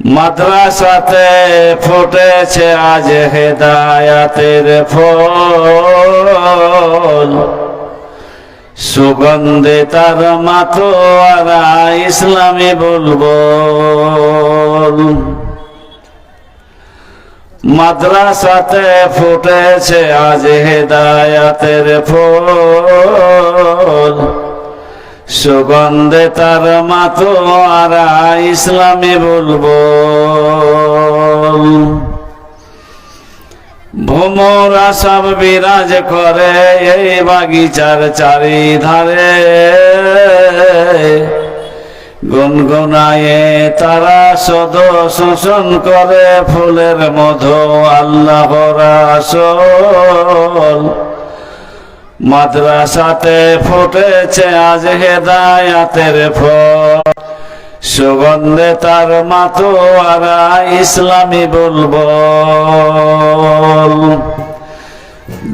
মাদ্রাসাতে ফুটেছে আজ হেদায়াতের ফল। সুগন্ধে তার মাতোয়ারা ইসলামী বলব মাদ্রাসাতে ফুটেছে আজ হেদায়াতের ফল। সুগন্ধে তার মাতোয়ারা ইসলামী বলব। ভ্রমরা সব বিরাজ করে এই বাগিচার চারিধারে। গুনগুনায়ে তারা সদ শোষণ করে ফুলের মধু আল্লাহ রাসল মাদ্রাসাতে ফুটেছে আজ হেদায়াতের ফল। সুগন্ধে তার মাতোয়ারা ইসলামী বলব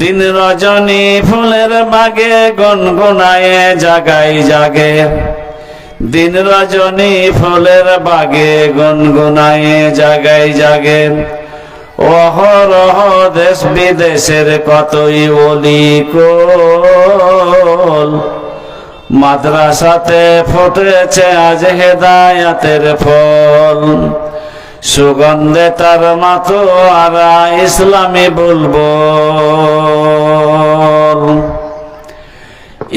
দিন রজনী ফুলের বাগে গনগনায় জাগাই জাগে। দিন রজনী ফুলের বাগে গনগনায় জাগাই জাগে। অহরহ দেশ বিদেশের কতই অলি মাদ্রাসাতে ফুটেছে আজ হেদায়াতের ফল। সুগন্ধে তার মাতোয়ারা ইসলামী বলব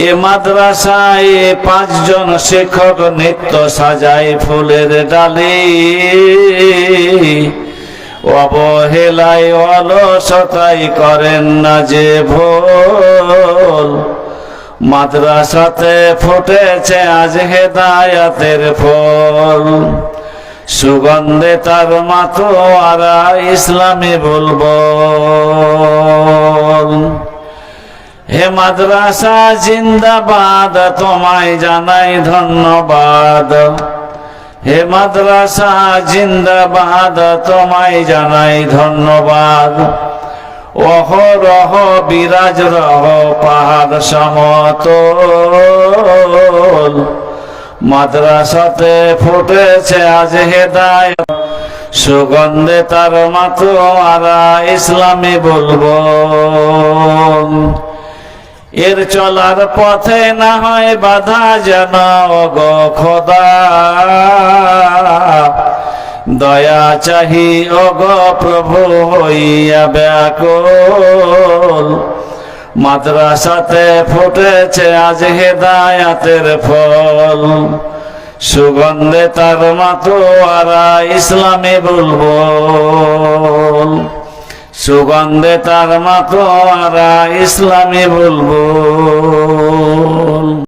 এ মাদ্রাসায় পাঁচজন শিক্ষক নিত্য সাজায় ফুলের ডালি। অবহেলায় অলসতাই করেন না যে ভোল। মাদ্রাসাতে ফুটেছে আজ হেদায়াতের ফল। সুগন্ধে তার মাতোয়ারা ইসলামী বলব হে মাদ্রাসা, জিন্দাবাদ, তোমায় জানাই ধন্যবাদ। হে মাদ্রাসা, জিন্দাবাদ, তোমায় জানাই ধন্যবাদ। অহরহ বিরাজ রহ, পাহাড় সমতল। মাদ্রাসাতে ফুটেছে আজ হেদায় সুগন্ধে তার মাতোয়ারা ইসলামী বলব। এর চলার পথে না হয় বাধা যেন গো খোদা। দয়া চাহি অগ প্রভু, হইয়া ব্যাকুল। মাদ্রাসাতে ফুটেছে আজ হেদায়াতের ফল। সুগন্ধে তার মাতোয়ারা ইসলামী বলব সুগন্ধে তার মাতোয়ারা ইসলামী বলব